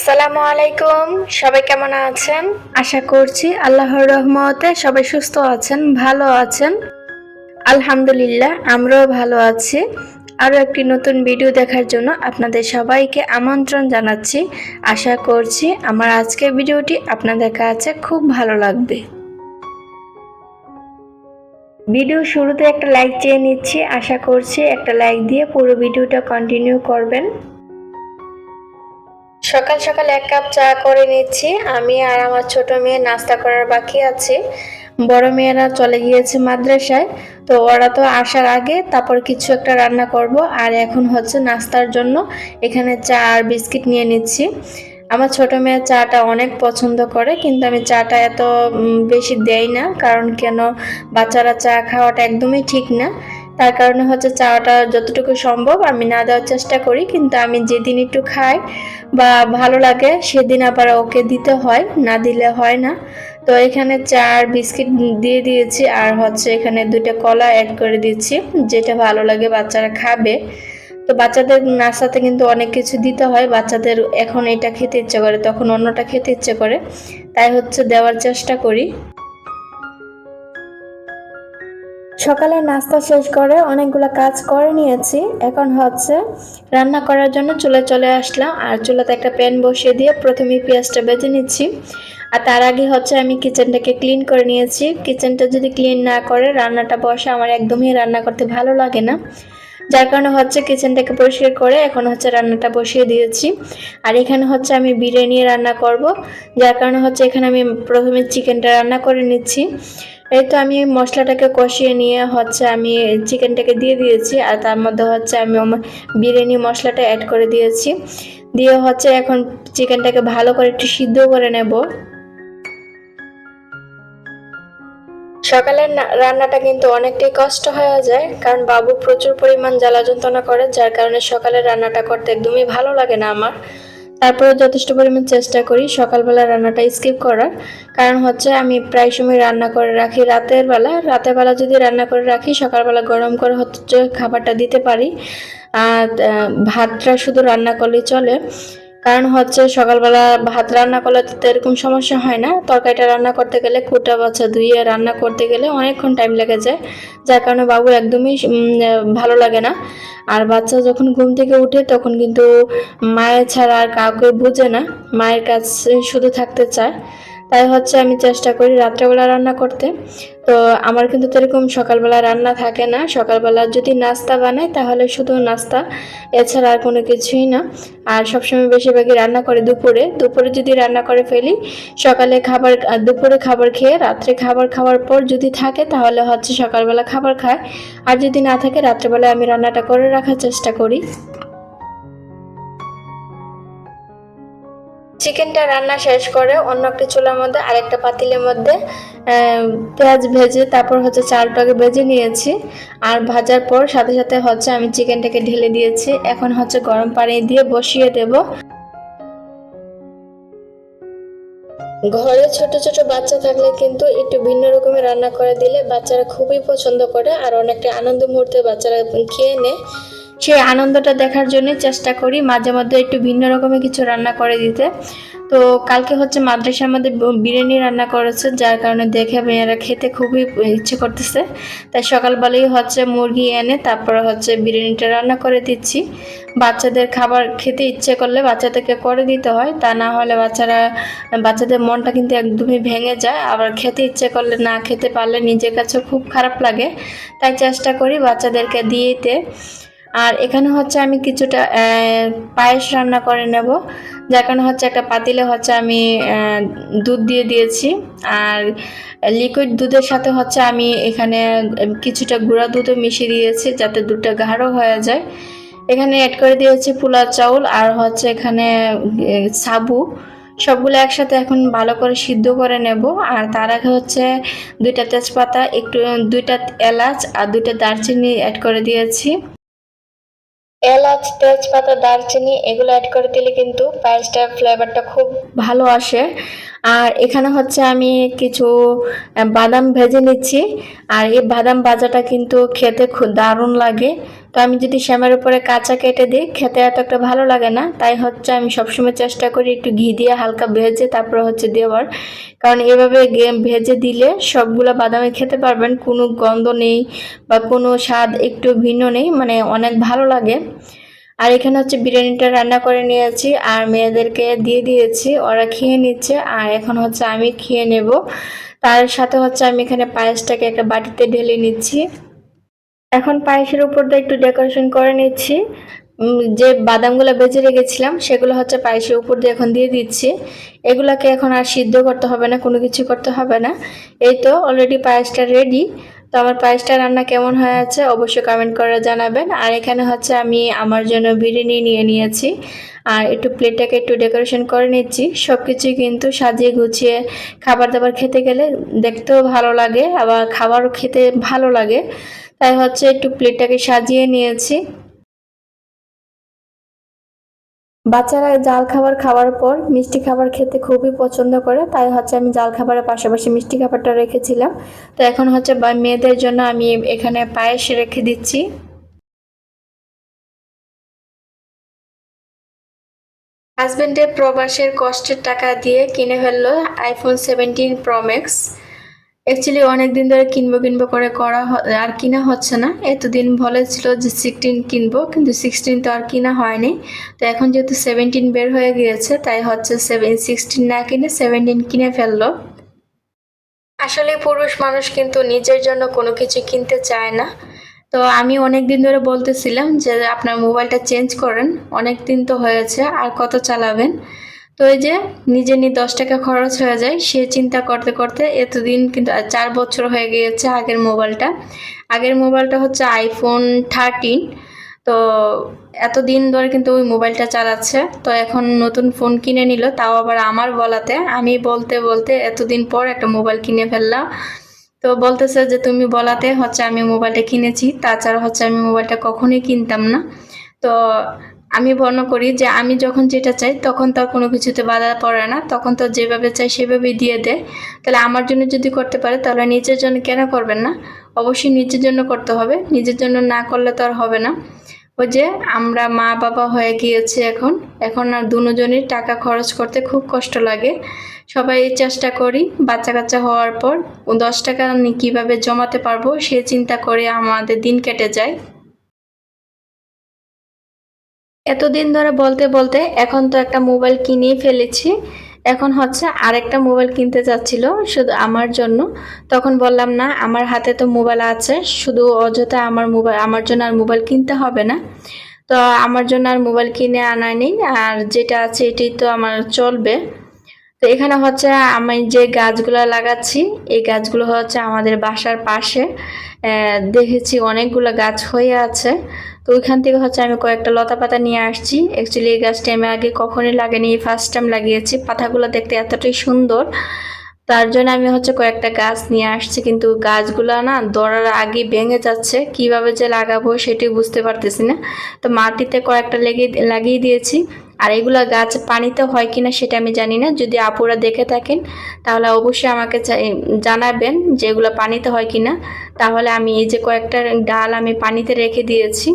আসসালামু আলাইকুম। সবাই কেমন আছেন? আশা করছি আল্লাহর রহমতে সবাই সুস্থ আছেন, ভালো আছেন। আলহামদুলিল্লাহ, আমরাও ভালো আছি। আরও একটি নতুন ভিডিও দেখার জন্য আপনাদের সবাইকে আমন্ত্রণ জানাচ্ছি। আশা করছি আমার আজকের ভিডিওটি আপনাদের কাছে খুব ভালো লাগবে। ভিডিও শুরুতে একটা লাইক চেয়ে নিচ্ছি। আশা করছি একটা লাইক দিয়ে পুরো ভিডিওটা কন্টিনিউ করবেন। সকাল সকাল এক কাপ চা করে নিচ্ছি। আমি আর আমার ছোট মেয়ে নাস্তা করার বাকি আছে। বড় মেয়েরা চলে গিয়েছে মাদ্রাসায়। তো ওরা তো আসার আগে তারপর কিছু একটা রান্না করব। আর এখন হচ্ছে নাস্তার জন্য এখানে চা আর বিস্কিট নিয়ে নিচ্ছি। আমার ছোট মেয়ে চাটা অনেক পছন্দ করে, কিন্তু আমি চাটা এত বেশি দেই না। কারণ কেন? বাচ্চারা চা খাওয়াটা একদমই ঠিক না। তার কারণে হচ্ছে চাটা যতটুকু সম্ভব আমি না দেওয়ার চেষ্টা করি, কিন্তু আমি যেদিন একটু খাই বা ভালো লাগে সেদিন আবার ওকে দিতে হয়, না দিলে হয় না। তো এখানে চা আর বিস্কিট দিয়ে দিয়েছি আর হচ্ছে এখানে দুইটা কলা অ্যাড করে দিচ্ছি, যেটা ভালো লাগে বাচ্চারা খাবে। তো বাচ্চাদের নাস্তাতে কিন্তু অনেক কিছু দিতে হয়, বাচ্চাদের এখন এটা খেতে ইচ্ছে করে, তখন অন্যটা খেতে ইচ্ছে করে। তাই হচ্ছে দেওয়ার চেষ্টা করি। সকালে নাস্তা শেষ করে অনেকগুলো কাজ করে নিয়েছি। এখন হচ্ছে রান্না করার জন্য চুলে চলে আসলাম। আর চুলাতে একটা প্যান বসিয়ে দিয়ে প্রথমে পেঁয়াজটা বেজে নিচ্ছি। আর তার আগে হচ্ছে আমি কিচেনটাকে ক্লিন করে নিয়েছি। কিচেনটা যদি ক্লিন না করে, রান্নাটা বসে আমার একদমই রান্না করতে ভালো লাগে না। যার কারণে হচ্ছে কিচেনটাকে পরিষ্কার করে এখন হচ্ছে রান্নাটা বসিয়ে দিয়েছি। আর এখানে হচ্ছে আমি বিরিয়ানি রান্না করব, যার কারণে হচ্ছে এখানে আমি প্রথমে চিকেনটা রান্না করে নিচ্ছি। এই তো আমি মশলাটাকে কষিয়ে নিয়ে হচ্ছে আমি চিকেনটাকে দিয়ে দিয়েছি, আর তার মধ্যে হচ্ছে আমি বিরিয়ানি মশলাটা অ্যাড করে দিয়েছি। দিয়ে হচ্ছে এখন চিকেনটাকে ভালো করে একটু সিদ্ধ করে নেব। সকালের রান্নাটা কিন্তু অনেকটাই কষ্ট হয়ে যায়, কারণ বাবু প্রচুর পরিমাণ জ্বালা যন্ত্রণা করে, যার কারণে সকালের রান্নাটা করতে একদমই ভালো লাগে না আমার। তারপরে যথেষ্ট পরিমাণ চেষ্টা করি সকালবেলা রান্নাটা স্কিপ করার, কারণ হচ্ছে আমি প্রায় সময় রান্না করে রাখি রাতের বেলা। রাতের বেলা যদি রান্না করে রাখি, সকালবেলা গরম করে হচ্ছে খাবারটা দিতে পারি। আর ভাতটা শুধু রান্না করলেই চলে। কারণ হচ্ছে সকালবেলা ভাত রান্না করলে তো এরকম সমস্যা হয় না। তরকারিটা রান্না করতে গেলে কুটা বাচ্চা ধুয়ে রান্না করতে গেলে অনেকক্ষণ টাইম লেগে যায়। যার কারণে বাবু একদমই ভালো লাগে না। আর বাচ্চা যখন ঘুম থেকে উঠে তখন কিন্তু মায়ের ছাড়া আর কাউকে বুঝে না। মায়ের কাছে শুধু থাকতে চায়। তাই হচ্ছে আমি চেষ্টা করি রাত্রেবেলা রান্না করতে। তো আমার কিন্তু এরকম সকালবেলা রান্না থাকে না। সকালবেলা যদি নাস্তা বানাই, তাহলে শুধু নাস্তা, এছাড়া আর কোনো কিছুই না। আর সবসময় বেশিরভাগই রান্না করে দুপুরে। দুপুরে যদি রান্না করে ফেলি, সকালে খাবার দুপুরে খাবার খেয়ে রাত্রে খাবার খাওয়ার পর যদি থাকে, তাহলে হচ্ছে সকালবেলা খাবার খায়। আর যদি না থাকে রাত্রেবেলা আমি রান্নাটা করে রাখার চেষ্টা করি। চিকেনটা রান্না শেষ করে অন্য একটা চুলার মধ্যে আরেকটা পাতিলের মধ্যে পেঁয়াজ ভেজে তারপর হচ্ছে চালটাকে ভেজে নিয়েছি। আর ভাজার পর সাথে সাথে হচ্ছে আমি চিকেনটাকে ঢেলে দিয়েছি। এখন হচ্ছে গরম পানি দিয়ে বসিয়ে দেব। ঘরে ছোট ছোট বাচ্চা থাকলে কিন্তু একটু ভিন্ন রকমের রান্না করে দিলে বাচ্চারা খুবই পছন্দ করে আর অনেকটা আনন্দ মুহূর্তে বাচ্চারা খেয়ে নেয়। সেই আনন্দটা দেখার জন্য চেষ্টা করি মাঝে মধ্যে একটু ভিন্ন রকমের কিছু রান্না করে দিতে। তো কালকে হচ্ছে মাদ্রাসা আমাদের বিরিয়ানি রান্না করেছে, যার কারণে দেখে মেয়েরা খেতে খুবই ইচ্ছে করতেছে। তাই সকালবেলাই হচ্ছে মুরগি এনে তারপরে হচ্ছে বিরিয়ানিটা রান্না করে দিচ্ছি। বাচ্চাদের খাবার খেতে ইচ্ছে করলে বাচ্চাদেরকে করে দিতে হয়, তা না হলে বাচ্চারা, বাচ্চাদের মনটা কিন্তু একদমই ভেঙে যায়। আবার খেতে ইচ্ছে করলে না খেতে পারলে নিজের কাছে খুব খারাপ লাগে। তাই চেষ্টা করি বাচ্চাদেরকে দিতে। আর এখানে হচ্ছে আমি কিছুটা পায়েস রান্না করে নেব। যার কারণে হচ্ছে একটা পাতিলে হচ্ছে আমি দুধ দিয়ে দিয়েছি। আর লিকুইড দুধের সাথে হচ্ছে আমি এখানে কিছুটা গুঁড়া দুধও মিশিয়ে দিয়েছি যাতে দুধটা গাঢ় হয়ে যায়। এখানে অ্যাড করে দিয়েছি পোলা চাউল আর হচ্ছে এখানে সাবু। সবগুলো একসাথে এখন ভালো করে সিদ্ধ করে নেব। আর তার আগে হচ্ছে দুইটা তেজপাতা, একটু, দুইটা এলাচ আর দুইটা দারচিনি অ্যাড করে দিয়েছি। এলাচ তেজপাতা দারচিনি এগুলো অ্যাড করে দিলে কিন্তু পায়েসটার ফ্লেভারটা খুব ভালো আসে। আর এখানে হচ্ছে আমি কিছু বাদাম ভেজে নিচ্ছি। আর এই বাদাম ভাজাটা কিন্তু খেতে খুব দারুণ লাগে। তো আমি যদি শ্যামের উপরে কাঁচা কেটে দিই, খেতে এত একটা ভালো লাগে না। তাই হচ্ছে আমি সবসময় চেষ্টা করি একটু ঘি দিয়ে হালকা ভেজে তারপরে হচ্ছে দেওয়ার। কারণ এভাবে ভেজে দিলে সবগুলো বাদামে খেতে পারবেন। কোনো গন্ধ নেই বা কোনো স্বাদ একটু ভিন্ন নেই মানে অনেক ভালো লাগে। আর এখানে হচ্ছে বিরিয়ানিটা রান্না করে নিয়েছি, আর মেয়েদেরকে দিয়ে দিয়েছি, ওরা খেয়ে নিচ্ছে, আর এখন হচ্ছে আমি খেয়ে নেব। তার সাথে হচ্ছে আমি এখানে পায়েসটাকে একটা বাটিতে ঢেলে নিচ্ছি। এখন পায়েসের উপর দিয়ে একটু ডেকোরেশন করে নিচ্ছি। যে বাদামগুলো বেজে রেখেছিলাম, সেগুলো হচ্ছে পায়েসের উপর দিয়ে এখন দিয়ে দিচ্ছি। এগুলোকে এখন আর সিদ্ধ করতে হবে না, কোনো কিছু করতে হবে না। এই তো অলরেডি পায়েসটা রেডি তো আমার পায়েসটা রান্না কেমন হয়ে আছে অবশ্যই কমেন্ট করে জানাবেন। আর এখানে হচ্ছে আমি আমার জন্য বিরিয়ানি নিয়ে নিয়েছি। আর একটু প্লেটটাকে একটু ডেকোরেশন করে নিচ্ছি। সব কিছুই কিন্তু সাজিয়ে গুছিয়ে খাবার দাবার খেতে গেলে দেখতেও ভালো লাগে, আবার খাবারও খেতে ভালো লাগে। তাই হচ্ছে একটু প্লেটটাকে সাজিয়ে নিয়েছি। বাচ্চারা জাল খাবার খাওয়ার পর মিষ্টি খাবার খেতে খুবই পছন্দ করে, তাই হচ্ছে আমি জাল খাবারের পাশাপাশি মিষ্টি খাবারটা রেখেছিলাম। তো এখন হচ্ছে মেয়েদের জন্য আমি এখানে পায়েস রেখে দিচ্ছি। হাজবেন্ডের প্রবাসের কষ্টের টাকা দিয়ে কিনে ফেলল iPhone seventeen pro max actually অনেক দিন ধরে কিনবো কিনবো করে করা আর কিনা হচ্ছে না। এতদিন বলেছিল যে সিক্সটিন কিনবো, কিন্তু সিক্সটিন তো আর কিনা হয়নি। তো এখন যেহেতু সেভেন্টিন বের হয়ে গিয়েছে, তাই হচ্ছে সেভেন সিক্সটিন না কিনে সেভেন্টিন কিনে ফেলল। আসলে পুরুষ মানুষ কিন্তু নিজের জন্য কোনো কিছু কিনতে চায় না। তো আমি অনেক দিন ধরে বলতেছিলাম যে, আপনার মোবাইলটা চেঞ্জ করেন। অনেক দিন তো হয়েছে, আর কত চালাবেন? তো এই যে নিজে নিয়ে দশ টাকা খরচ হয়ে যায়, সে চিন্তা করতে করতে এতদিন কিন্তু চার বছর হয়ে গিয়েছে আগের মোবাইলটা। আগের মোবাইলটা হচ্ছে আইফোন থার্টিন তো এতদিন ধরে কিন্তু ওই মোবাইলটা চালাচ্ছে। তো এখন নতুন ফোন কিনে নিল, তাও আবার আমার বলাতে আমি বলতে বলতে এতদিন পর একটা মোবাইল কিনে ফেললাম। তো বলতেছে যে তুমি বলাতে হচ্ছে আমি মোবাইলটা কিনেছি, তাছাড়া হচ্ছে আমি মোবাইলটা কখনোই কিনতাম না। তো আমি মনে করি যে আমি যখন যেটা চাই, তখন তার কোনো কিছুতে বাধা পড়ে না। তখন তো যেভাবে চাই, সেভাবেই দিয়ে দেয়। তাহলে আমার জন্য যদি করতে পারে, তাহলে নিজের জন্য কেন করবেন না? অবশ্যই নিজের জন্য করতে হবে। নিজের জন্য না করলে তো আর হবে না। ওই যে আমরা মা বাবা হয়ে গিয়েছে এখন। এখন আর দুজনের টাকা খরচ করতে খুব কষ্ট লাগে। সবাই চেষ্টা করি বাচ্চা কাচ্চা হওয়ার পর। ও দশ টাকা আমি কীভাবে জমাতে পারব, সে চিন্তা করে আমাদের দিন কেটে যায়। এতদিন ধরে বলতে বলতে এখন তো একটা মোবাইল কিনেই ফেলেছি। এখন হচ্ছে আরেকটা মোবাইল কিনতে চাচ্ছিল শুধু আমার জন্য। তখন বললাম, না, আমার হাতে তো মোবাইল আছে, শুধু অযথা আমার মোবাইল, আমার জন্য আর মোবাইল কিনতে হবে না। তো আমার জন্য আর মোবাইল কিনে আনা নেই, আর যেটা আছে এটি তো আমার চলবে। তো এখানে হচ্ছে আমি যে গাছগুলো লাগাচ্ছি, এই গাছগুলো হচ্ছে আমাদের বাসার পাশে দেখেছি অনেকগুলো গাছ হয়ে আছে। তো ওইখান থেকে হচ্ছে আমি কয়েকটা লতা পাতা নিয়ে আসছি। অ্যাকচুয়ালি এই গাছটি আমি আগে কখনোই লাগেনি ফার্স্ট টাইম লাগিয়েছি। পাতাগুলো দেখতে এতটাই সুন্দর। তার জন্য আমি হচ্ছে কয়েকটা গাছ নিয়ে আসছি, কিন্তু গাছগুলো না দরার আগে ভেঙে যাচ্ছে। কীভাবে যে লাগাবো সেটি বুঝতে পারতেছি না। তো মাটিতে কয়েকটা লেগে লাগিয়ে দিয়েছি। আর এগুলা গাছ পানিতে হয় কিনা সেটা আমি জানি না। যদি আপুরা দেখে থাকেন, তাহলে অবশ্যই আমাকে জানাবেন যে এগুলো পানিতে হয় কিনা। তাহলে আমি এই যে কয়েকটা ডাল আমি পানিতে রেখে দিয়েছি।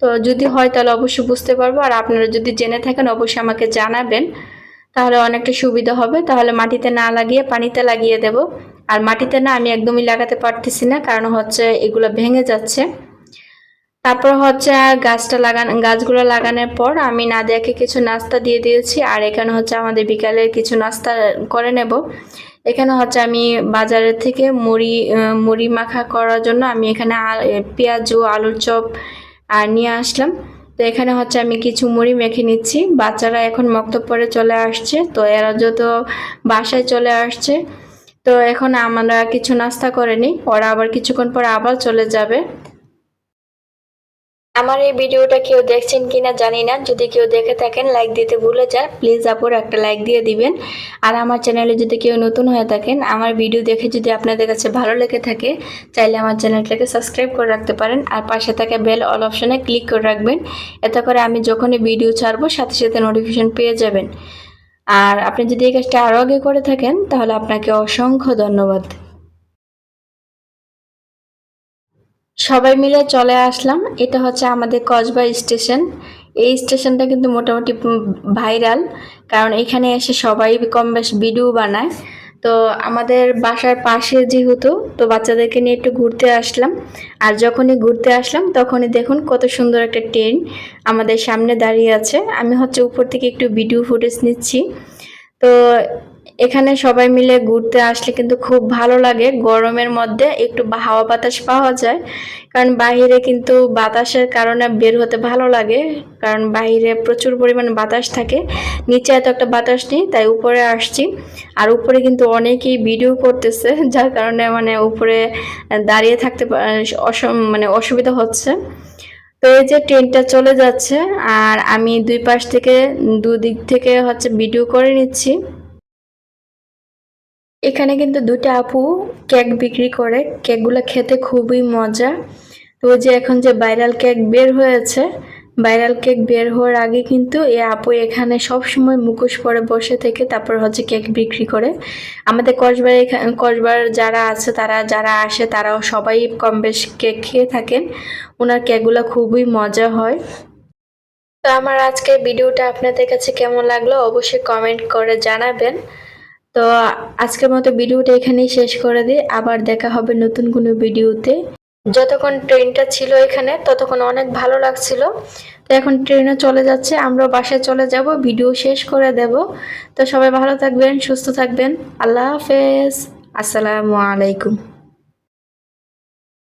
তো যদি হয় তাহলে অবশ্যই বুঝতে পারব। আর আপনারা যদি জেনে থাকেন, অবশ্যই আমাকে জানাবেন। তাহলে অনেকটা সুবিধা হবে। তাহলে মাটিতে না লাগিয়ে পানিতে লাগিয়ে দেব। আর মাটিতে না আমি একদমই লাগাতে পারতেছি না, কারণ হচ্ছে এগুলো ভেঙে যাচ্ছে। তারপর হচ্ছে গাছটা লাগান, গাছগুলো লাগানোর পর আমি নাদিয়াকে কিছু নাস্তা দিয়ে দিয়েছি আর এখানে হচ্ছে আমাদের বিকালের কিছু নাস্তা করে নেব। এখানে হচ্ছে আমি বাজারের থেকে মুড়ি মুড়ি মাখা করার জন্য আমি এখানে পেঁয়াজ, আলুর চপ আর নিয়ে আসলাম। তো এখানে হচ্ছে আমি কিছু মুড়ি মেখে নিচ্ছি। বাচ্চারা এখন মক্তব পরে চলে আসছে, তো এরা যত বাসায় চলে আসছে, তো এখন আমরা কিছু নাস্তা করে নিই। ওরা আবার কিছুক্ষণ পর আবার চলে যাবে। আমার এই ভিডিওটা কেউ দেখছেন কিনা জানি না। যদি কেউ দেখে থাকেন লাইক দিতে ভুলে যান প্লিজ আপুর একটা লাইক দিয়ে দিবেন। আর আমার চ্যানেলে যদি কেউ নতুন হয়ে থাকেন, আমার ভিডিও দেখে যদি আপনাদের কাছে ভালো লেগে থাকে, চাইলে আমার চ্যানেলটাকে সাবস্ক্রাইব করে রাখতে পারেন। আর পাশে থাকা বেল অল অপশনে ক্লিক করে রাখবেন। এতে করে আমি যখনই ভিডিও ছাড়বো, সাথে সাথে নোটিফিকেশন পেয়ে যাবেন। আর আপনি যদি এই কাজটা আরও আগে করে থাকেন, তাহলে আপনাকে অসংখ্য ধন্যবাদ। সবাই মিলে চলে আসলাম। এটা হচ্ছে আমাদের কসবা স্টেশন। এই স্টেশনটা কিন্তু মোটামুটি ভাইরাল, কারণ এখানে এসে সবাই কম বেশ ভিডিও বানায়। তো আমাদের বাসার পাশে যেহেতু, তো বাচ্চাদেরকে নিয়ে একটু ঘুরতে আসলাম। আর যখনই ঘুরতে আসলাম, তখনই দেখুন কত সুন্দর একটা ট্রেন আমাদের সামনে দাঁড়িয়ে আছে। আমি হচ্ছে উপর থেকে একটু ভিডিও ফুটেজ নিচ্ছি। তো এখানে সবাই মিলে ঘুরতে আসলে কিন্তু খুব ভালো লাগে। গরমের মধ্যে একটু হাওয়া বাতাস পাওয়া যায়। কারণ বাইরে কিন্তু বাতাসের কারণে বের হতে ভালো লাগে। কারণ বাইরে প্রচুর পরিমাণে বাতাস থাকে। নিচে এত একটা বাতাস নেই, তাই উপরে আসছি। আর উপরে কিন্তু অনেকেই ভিডিও করতেছে, যার কারণে মানে উপরে দাঁড়িয়ে থাকতে মানে অসুবিধা হচ্ছে। তো এই যে ট্রেনটা চলে যাচ্ছে, আর আমি দুই পাশ থেকে, দুদিক থেকে হচ্ছে ভিডিও করে নিচ্ছি। এখানে কিন্তু দুটো আপু কেক বিক্রি করে। কেকগুলো খেতে খুবই মজা। তো যে এখন যে ভাইরাল কেক বের হয়েছে, ভাইরাল কেক বের হওয়ার আগে কিন্তু এ আপু এখানে সব সময় মুখোশ পরে বসে থেকে তারপর হচ্ছে কেক বিক্রি করে। আমাদের কসবার এখানে কসবার যারা আছে, তারা যারা আসে, তারাও সবাই কম বেশ কেক খেয়ে থাকেন। ওনার কেকগুলো খুবই মজা হয়। তো আমার আজকের ভিডিওটা আপনাদের কাছে কেমন লাগল অবশ্যই কমেন্ট করে জানাবেন। তো আজকের মতো ভিডিওটা এখানেই শেষ করে দিই। আবার দেখা হবে নতুন কোনো ভিডিওতে। যতক্ষণ ট্রেনটা ছিল এখানে, ততক্ষণ অনেক ভালো লাগছিল। তো এখন ট্রেনে চলে যাচ্ছে আমরা বাসায় চলে যাব, ভিডিও শেষ করে দেব। তো সবাই ভালো থাকবেন, সুস্থ থাকবেন। আল্লাহ হাফেজ। আসসালামু আলাইকুম।